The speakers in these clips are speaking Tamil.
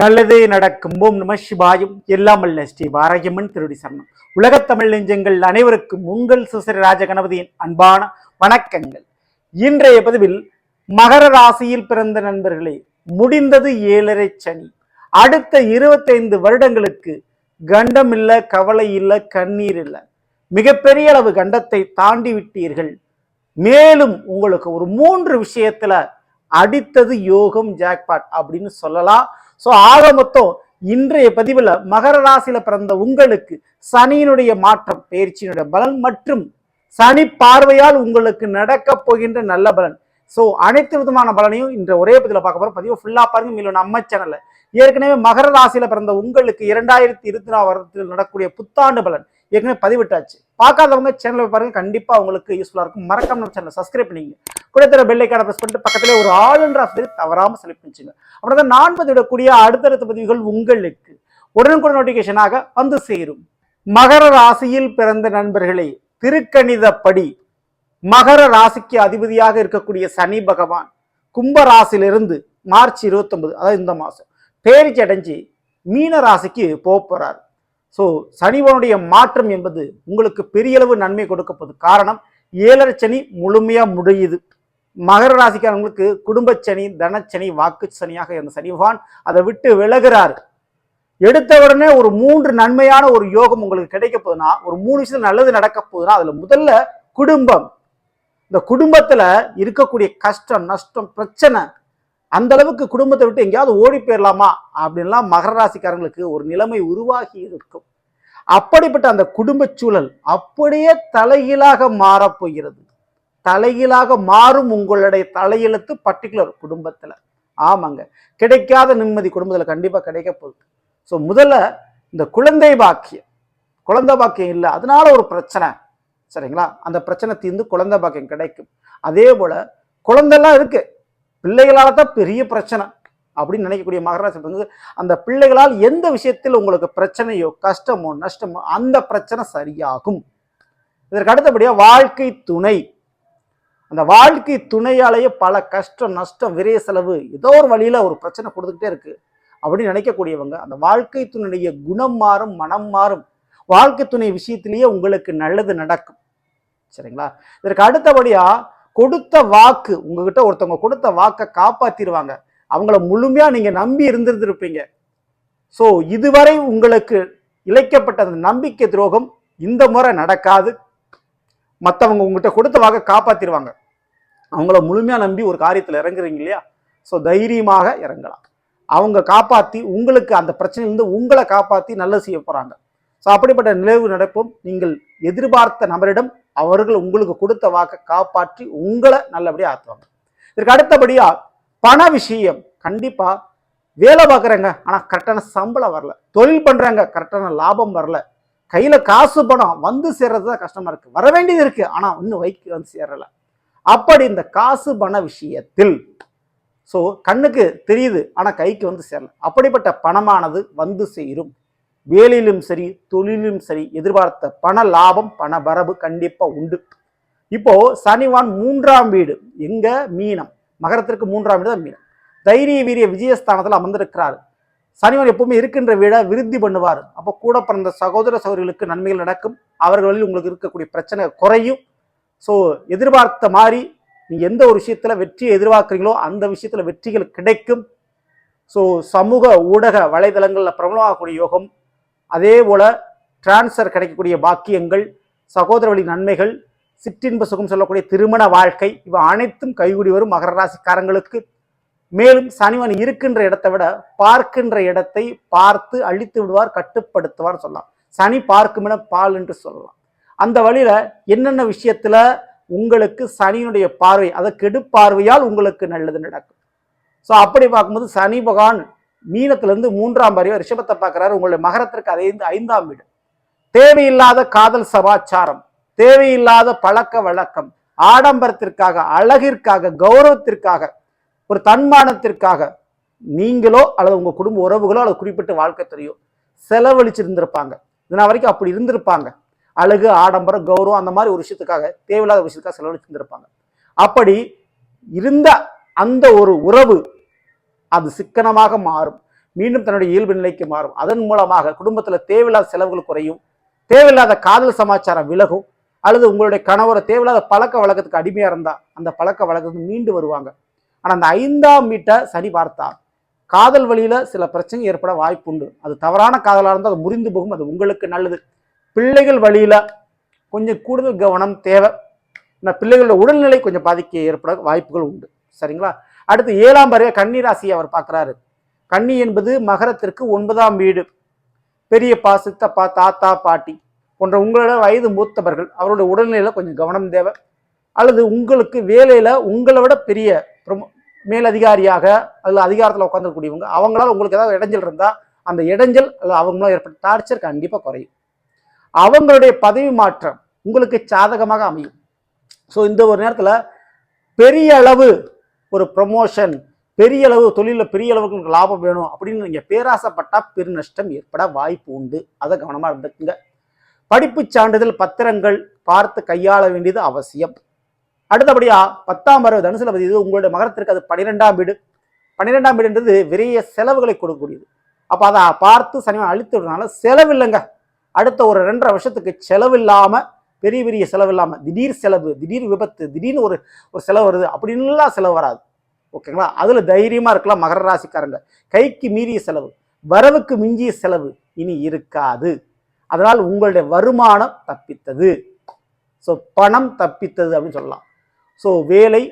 நல்லதே நடக்கும். ஓம் நம சிவாயும். எல்லாம் அல்ல ஸ்ரீ வாரகியம்மன் திருடி சரணம். உலகத்தமிழ் நெஞ்சங்கள் அனைவருக்கும் உங்கள் சுசரி ராஜ கணபதியின் அன்பான வணக்கங்கள். இன்றைய பதிவில் மகர ராசியில் பிறந்த நண்பர்களே முடிந்தது ஏழரை சனி. அடுத்த இருபத்தைந்து வருடங்களுக்கு கண்டம் இல்லை கவலை இல்லை கண்ணீர் இல்ல. மிகப்பெரிய அளவு கண்டத்தை தாண்டி விட்டீர்கள். மேலும் உங்களுக்கு ஒரு மூன்று விஷயத்துல அடித்தது யோகம் ஜாக்பாட் அப்படின்னு சொல்லலாம். ஸோ ஆக மொத்தம் இன்றைய பதிவில் மகர ராசியில பிறந்த உங்களுக்கு சனியினுடைய மாற்றம் பயிற்சியினுடைய பலன் மற்றும் சனி பார்வையால் உங்களுக்கு நடக்க போகின்ற நல்ல பலன். ஸோ அனைத்து விதமான பலனையும் இன்று ஒரே பதிவில் பார்க்க போகிறோம் பதிவு ஃபுல்லாக பாருங்க. மேலும் நம்ம சேனலில் ஏற்கனவே மகர ராசியில் பிறந்த உங்களுக்கு இரண்டாயிரத்தி இருபத்தி நாலு வருடத்தில் நடக்கக்கூடிய புத்தாண்டு பலன். ஏற்கனவே பதிவிட்டாச்சு. பார்க்காதவங்க சேனலை பாருங்க. கண்டிப்பா உங்களுக்கு யூஸ்ஃபுல்லா இருக்கும். மறக்காம நம்ம சேனலை சப்ஸ்கிரைப் பண்ணிங்க கூட தர பெல்லைக்கான ப்ரெஸ் பண்ணிட்டு பக்கத்துல ஒரு ஆல் அண்ட் ஆஃப் தவறாம செலக்ட் பண்ணிச்சுங்க. தான் நான் பதிவிடக்கூடிய அடுத்தடுத்த பதிவுகள் உங்களுக்கு உடனுக்குடன் நோட்டிபிகேஷனாக வந்து சேரும். மகர ராசியில் பிறந்த நண்பர்களே திருக்கணிதப்படி மகர ராசிக்கு அதிபதியாக இருக்கக்கூடிய சனி பகவான் கும்ப ராசியிலிருந்து மார்ச் 29 அதாவது இந்த மாதம் பேரிச்சடைஞ்சு மீன ராசிக்கு போக போகிறார் ஸோ சனிவனுடைய மாற்றம் என்பது உங்களுக்கு பெரிய அளவு நன்மை கொடுக்கப்போது காரணம் ஏழரை சனி முழுமையாக முடியுது. மகர ராசிக்காரங்களுக்கு குடும்பச்சனி தனச்சனி வாக்கு சனியாக இருந்த சனிவான் அதை விட்டு விலகிறார். எடுத்த உடனே ஒரு மூன்று நன்மையான ஒரு யோகம் உங்களுக்கு கிடைக்க போகுதுன்னா ஒரு மூணு விஷயம் நல்லது நடக்க போகுதுன்னா அதில் முதல்ல குடும்பம். இந்த குடும்பத்தில் இருக்கக்கூடிய கஷ்டம் நஷ்டம் பிரச்சனை அந்த அளவுக்கு குடும்பத்தை விட்டு எங்கேயாவது ஓடி போயிடலாமா அப்படின்லாம் மகர ராசிக்காரங்களுக்கு ஒரு நிலைமை உருவாகி இருக்கும். அப்படிப்பட்ட அந்த குடும்ப சூழல் அப்படியே தலைகீழாக மாறப்போகிறது தலைகீழாக மாறும் உங்களுடைய தலையெழுத்து பர்டிகுலர் குடும்பத்தில். ஆமாங்க. கிடைக்காத நிம்மதி குடும்பத்தில் கண்டிப்பாக கிடைக்க போகுது. ஸோ முதல்ல இந்த குழந்தை பாக்கியம். குழந்தை பாக்கியம் இல்லை. அதனால ஒரு பிரச்சனை. சரிங்களா? அந்த பிரச்சனை தீர்ந்து குழந்தை பாக்கியம் கிடைக்கும். அதே போல குழந்தைலாம் இருக்குது பிள்ளைகளால் தான் பெரிய பிரச்சனை அப்படின்னு நினைக்கக்கூடிய மகராசி வந்து அந்த பிள்ளைகளால் எந்த விஷயத்தில் உங்களுக்கு பிரச்சனையோ கஷ்டமோ நஷ்டமோ அந்த பிரச்சனை சரியாகும். இதற்கு அடுத்தபடியாக வாழ்க்கை துணை. அந்த வாழ்க்கை துணையாலேயே பல கஷ்டம் நஷ்டம் விரைய செலவு ஏதோ ஒரு வழியில் ஒரு பிரச்சனை கொடுத்துக்கிட்டே இருக்குது அப்படின்னு நினைக்கக்கூடியவங்க அந்த வாழ்க்கை துணையுடைய குணம் மாறும் மனம் மாறும். வாழ்க்கை துணை விஷயத்திலேயே உங்களுக்கு நல்லது நடக்கும். சரிங்களா? இதற்கு அடுத்தபடியாக கொடுத்த வாக்கு உங்ககிட்ட ஒருத்தவங்க கொடுத்த வாக்கை காப்பாத்திடுவாங்க அவங்கள முழுமையா நீங்க நம்பி இருந்திருந்திருப்பீங்க. ஸோ இதுவரை உங்களுக்கு இழைக்கப்பட்ட அந்த நம்பிக்கை துரோகம் இந்த முறை நடக்காது. மற்றவங்க உங்ககிட்ட கொடுத்த வாக்கை காப்பாத்திடுவாங்க அவங்கள முழுமையா நம்பி ஒரு காரியத்தில் இறங்குறீங்க இல்லையா? ஸோ தைரியமாக இறங்கலாம். அவங்க காப்பாத்தி உங்களுக்கு அந்த பிரச்சனையிலேருந்து உங்களை காப்பாத்தி நல்லது செய்ய போறாங்க. ஸோ அப்படிப்பட்ட நிலைவு நடப்பும் நீங்கள் எதிர்பார்த்த நபரிடம் அவர்கள் உங்களுக்கு கொடுத்த வாக்கை காப்பாற்றி உங்களை நல்லபடியாக ஆத்துவாங்க. இதற்கு அடுத்தபடியாக பண விஷயம். கண்டிப்பாக வேலை பார்க்குறேங்க. ஆனால் கரெக்டான சம்பளம் வரல. தொழில் பண்ணுறாங்க கரெக்டான லாபம் வரல. கையில் காசு பணம் வந்து சேர்றது தான் கஷ்டமாக இருக்குது வர வேண்டியது இருக்குது ஆனால் இன்னும் வைக்க வந்து சேரலை. அப்படி இந்த காசு பண விஷயத்தில் ஸோ கண்ணுக்கு தெரியுது. ஆனால் கைக்கு வந்து சேரல. அப்படிப்பட்ட பணமானது வந்து சேரும். வேலையிலும் சரி தொழிலும் சரி எதிர்பார்த்த பண லாபம் பண வரவு கண்டிப்பா உண்டு. இப்போ சனிவான் மூன்றாம் வீடு எங்க? மீனம். மகரத்திற்கு மூன்றாம் வீடு தான் மீனம். தைரிய வீரிய விஜயஸ்தானத்தில் அமர்ந்திருக்கிறார். சனிவான் எப்பவுமே இருக்கின்ற வீடை விருத்தி பண்ணுவார். அப்போ கூட பிறந்த சகோதர சகோதரிகளுக்கு நன்மைகள் நடக்கும். அவர்களில் உங்களுக்கு இருக்கக்கூடிய பிரச்சனை குறையும். ஸோ எதிர்பார்த்த மாதிரி நீங்கள் எந்த ஒரு விஷயத்தில் வெற்றியை எதிர்பார்க்குறீங்களோ அந்த விஷயத்தில் வெற்றிகள் கிடைக்கும். ஸோ சமூக ஊடக வலைதளங்களில் பிரபலமாகக்கூடிய யோகம் அதே போல் டிரான்ஸ்ஃபர் கிடைக்கக்கூடிய பாக்கியங்கள் சகோதர வழி நன்மைகள் சிற்றின்ப சுகம் சொல்லக்கூடிய திருமண வாழ்க்கை இவை அனைத்தும் கைகூடி வரும் மகர ராசிக்காரங்களுக்கு. மேலும் சனிவன் இருக்கின்ற இடத்தை விட பார்க்கின்ற இடத்தை பார்த்து அழித்து விடுவார் கட்டுப்படுத்துவார் சொல்லலாம். சனி பார்க்கும் பால் என்று சொல்லலாம். அந்த வழியில என்னென்ன விஷயத்துல உங்களுக்கு சனியினுடைய பார்வை அதை கெடுப்பார்வையால் உங்களுக்கு நல்லது நடக்கும். ஸோ அப்படி பார்க்கும்போது சனி பகவான் மீனத்திலிருந்து மூன்றாம் பார்வை ரிஷபத்தை பார்க்குறாரு உங்களுடைய மகரத்திற்கு அதே ஐந்தாம் வீடு. தேவையில்லாத காதல் சமாச்சாரம் தேவையில்லாத பழக்க வழக்கம் ஆடம்பரத்திற்காக அழகிற்காக கௌரவத்திற்காக ஒரு தன்மானத்திற்காக நீங்களோ அல்லது உங்கள் குடும்ப உறவுகளோ அல்லது குறிப்பிட்ட வாழ்க்கை தெரியும் செலவழிச்சிருந்திருப்பாங்க. இதனால் வரைக்கும் அப்படி இருந்திருப்பாங்க. அழகு ஆடம்பரம் கௌரவம் அந்த மாதிரி ஒரு விஷயத்துக்காக தேவையில்லாத விஷயத்துக்காக செலவழிச்சிருந்திருப்பாங்க. அப்படி இருந்த அந்த ஒரு உறவு அது சிக்கனமாக மாறும். மீண்டும் தன்னுடைய இயல்பு நிலைக்கு மாறும். அதன் மூலமாக குடும்பத்தில் தேவையில்லாத செலவுகள் குறையும். தேவையில்லாத காதல் சமாச்சாரம் விலகும். அல்லது உங்களுடைய கணவரை தேவையில்லாத பழக்க வழக்கத்துக்கு அடிமையாக இருந்தால் அந்த பழக்க வழக்கத்துக்கு மீண்டு வருவாங்க. ஆனால் அந்த ஐந்தாம் வீட்டை சனி பார்த்தார் காதல் வழியில் சில பிரச்சனை ஏற்பட வாய்ப்புண்டு அது தவறான காதலாக இருந்தால் அது முறிந்து போகும். அது உங்களுக்கு நல்லது. பிள்ளைகள் வழியில் கொஞ்சம் கூடுதல் கவனம் தேவை. இந்த பிள்ளைகளோட உடல்நிலை கொஞ்சம் பாதிக்க ஏற்பட வாய்ப்புகள் உண்டு. சரிங்களா? அடுத்து ஏழாம் பறவை கன்னி ராசியை அவர் பார்க்குறாரு. கன்னி என்பது மகரத்திற்கு ஒன்பதாம் வீடு. பெரியப்பா சித்தப்பா தாத்தா பாட்டி போன்ற உங்களோட வயது மூத்தவர்கள் அவருடைய உடல்நிலையில் கொஞ்சம் கவனம் தேவை. அல்லது உங்களுக்கு வேலையில் உங்களை விட பெரிய மேலதிகாரியாக அதில் அதிகாரத்தில் உட்காந்துக்கூடியவங்க அவங்களால உங்களுக்கு ஏதாவது இடைஞ்சல் இருந்தால் அந்த இடைஞ்சல் அல்லது அவங்களால் ஏற்பட்ட டார்ச்சர் கண்டிப்பாக குறையும். அவங்களுடைய பதவி மாற்றம் உங்களுக்கு சாதகமாக அமையும். ஸோ இந்த ஒரு நேரத்தில் பெரிய அளவு ஒரு ப்ரொமோஷன் பெரிய அளவு தொழிலில் பெரிய அளவுக்கு உங்களுக்கு லாபம் வேணும் அப்படின்னு நீங்கள் பேராசைப்பட்டால் பெருநஷ்டம் ஏற்பட வாய்ப்பு உண்டு. அதை கவனமாக இருந்துக்குங்க. படிப்பு சான்றிதழ் பத்திரங்கள் பார்த்து கையாள வேண்டியது அவசியம். அடுத்தபடியாக பத்தாம் பருவ தனுசுல பதி இது உங்களுடைய மகரத்திற்கு அது பன்னிரெண்டாம் வீடு. பன்னிரெண்டாம் வீடுன்றது விரைய செலவுகளை கொடுக்கக்கூடியது. அப்போ அதை பார்த்து சனிவன் அழித்து விடுறதுனால செலவு இல்லைங்க. அடுத்த ஒரு ரெண்டரை வருஷத்துக்கு செலவு பெரிய பெரிய செலவு இல்லாமல் திடீர் செலவு திடீர் விபத்து திடீர்னு ஒரு ஒரு செலவு வருது அப்படின்லாம் செலவு வராது. ஓகேங்களா அதில் தைரியமாக இருக்கலாம் மகர ராசிக்காரங்க. கைக்கு மீறிய செலவு வரவுக்கு மிஞ்சிய செலவு இனி இருக்காது. அதனால் உங்களுடைய வருமானம் தப்பித்தது. ஸோ பணம் தப்பித்தது அப்படின்னு சொல்லலாம். ஸோ வேலை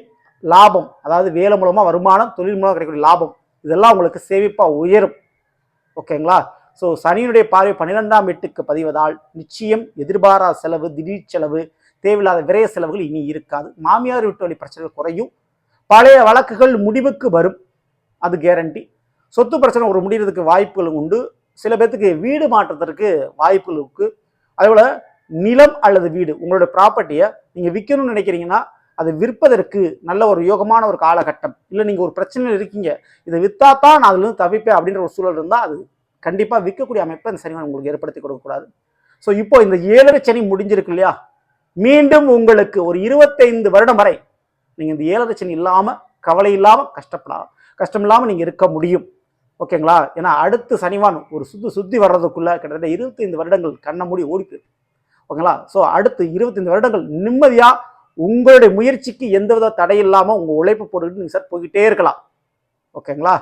லாபம் அதாவது வேலை மூலமாக வருமானம் தொழில் மூலம் கிடைக்கக்கூடிய லாபம் இதெல்லாம் உங்களுக்கு சேமிப்பாக உயரும். ஓகேங்களா ஸோ சனியினுடைய பார்வை பன்னிரெண்டாம் வீட்டுக்கு பதிவதால் நிச்சயம் எதிர்பாரா செலவு திடீர் செலவு தேவையில்லாத விரைய செலவுகள் இனி இருக்காது. மாமியார் வீட்டு வழி பிரச்சனைகள் குறையும். பழைய வழக்குகள் முடிவுக்கு வரும். அது கேரண்டி சொத்து பிரச்சனை ஒரு முடிகிறதுக்கு வாய்ப்புகள் உண்டு. சில பேர்த்துக்கு வீடு மாற்றத்திற்கு வாய்ப்புகள் இருக்கு. அதேபோல் நிலம் அல்லது வீடு உங்களோட ப்ராப்பர்ட்டியை நீங்கள் விற்கணும்னு நினைக்கிறீங்கன்னா அதை விற்பதற்கு நல்ல ஒரு யோகமான ஒரு காலகட்டம். இல்லை நீங்கள் ஒரு பிரச்சனையில் இருக்கீங்க. இதை விற்றா தான் நான் அதுலேருந்து தவிப்பேன் அப்படின்ற ஒரு சூழல் இருந்தால் அது கண்டிப்பாக விற்கக்கூடிய அமைப்பை அந்த சனிவன் உங்களுக்கு ஏற்படுத்தி கொடுக்கக்கூடாது ஸோ இப்போ இந்த ஏழரை சனி முடிஞ்சிருக்கு இல்லையா? மீண்டும் உங்களுக்கு ஒரு இருபத்தைந்து வருடம் வரை நீங்கள் இந்த ஏழரை சனி இல்லாமல் கவலை இல்லாமல் கஷ்டப்படலாம். கஷ்டம் இல்லாமல் நீங்கள் இருக்க முடியும். ஓகேங்களா ஏன்னா அடுத்து சனிவான் ஒரு சுத்தி சுத்தி வர்றதுக்குள்ள கிட்டத்தட்ட இருபத்தைந்து வருடங்கள் கண்ணை மூடி ஓடி போயிடும். ஓகேங்களா ஸோ அடுத்து இருபத்தைந்து வருடங்கள் நிம்மதியாக உங்களுடைய முயற்சிக்கு எந்தவித தடை இல்லாமல் உங்கள் உழைப்பு போட்டுக்கிட்டு நீங்கள் சார் போய்கிட்டே இருக்கலாம். ஓகேங்களா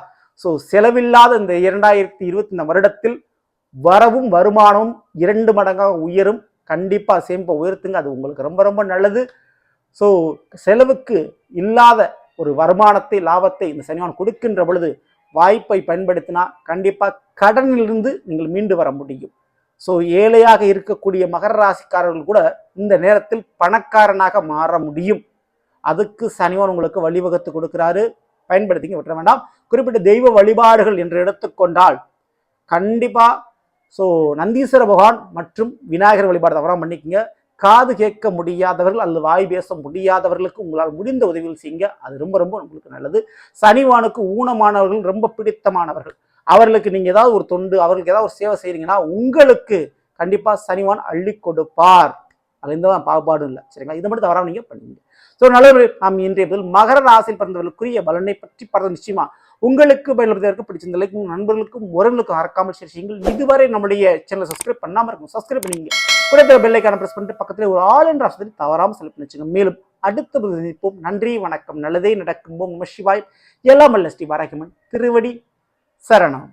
ஸோ செலவில்லாத இந்த இரண்டாயிரத்தி இருபத்தி இந்த வருடத்தில் வரவும் வருமானமும் இரண்டு மடங்காக உயரும். கண்டிப்பாக சேமிப்பை உயர்த்துங்க. அது உங்களுக்கு ரொம்ப ரொம்ப நல்லது. ஸோ செலவுக்கு இல்லாத ஒரு வருமானத்தை லாபத்தை இந்த சனிவான் கொடுக்கின்ற பொழுது வாய்ப்பை பயன்படுத்தினா கண்டிப்பாக கடனிலிருந்து நீங்கள் மீண்டு வர முடியும். ஸோ ஏழையாக இருக்கக்கூடிய மகர ராசிக்காரர்கள் கூட இந்த நேரத்தில் பணக்காரனாக மாற முடியும். அதுக்கு சனிவான் உங்களுக்கு வழிவகுத்து கொடுக்குறாரு. பயன்படுத்திங்க விட்டுற வேண்டாம். குறிப்பிட்ட தெய்வ வழிபாடுகள் என்று எடுத்துக்கொண்டால் கண்டிப்பாக ஸோ நந்தீஸ்வர பகவான் மற்றும் விநாயகர் வழிபாடு தவறாக பண்ணிக்கோங்க. காது கேட்க முடியாதவர்கள் அல்லது வாய் பேச முடியாதவர்களுக்கு உங்களால் முடிந்த உதவிகள் செய்யுங்க. அது ரொம்ப ரொம்ப உங்களுக்கு நல்லது. சனிவானுக்கு ஊனமானவர்கள் ரொம்ப பிடித்தமானவர்கள். அவர்களுக்கு நீங்கள் ஏதாவது ஒரு தொண்டு அவர்களுக்கு ஏதாவது ஒரு சேவை செய்கிறீங்கன்னா உங்களுக்கு கண்டிப்பாக சனிவான் அள்ளி கொடுப்பார். அது எந்த பாகுபாடும் இல்லை. சரிங்களா? இதை மட்டும் தவறாமல் நீங்கள் பண்ணுங்க ஸோ நல்ல நாம் இன்றைய பதில் மகர ராசியில் பிறந்தவர்களுக்குரிய பலனை பற்றி பார்த்து நிச்சயமா. உங்களுக்கு பயன்படுத்துவதற்கு பிடிச்சிருந்த லைக்கும் நண்பர்களுக்கும் உறவுகளுக்கும் மறக்காமல் ஷேர் செய்யுங்கள். இதுவரை நம்முடைய சேனலை சப்ஸ்கிரைப் பண்ணாமல் இருக்கும் சப்ஸ்கிரைப் பண்ணிங்க கூட பெல்லைக்கான ப்ரெஸ் பண்ணிட்டு பக்கத்துல ஒரு ஆல் என்ற ஆசிரியர் தவறாமல் செலவு பண்ணிச்சுங்க மேலும் அடுத்த சந்திப்போம். நன்றி வணக்கம். நல்லதே நடக்கும் நம சிவாய். எல்லாம் அல்ல ஸ்ரீ வாராகிமன் திருவடி சரணம்.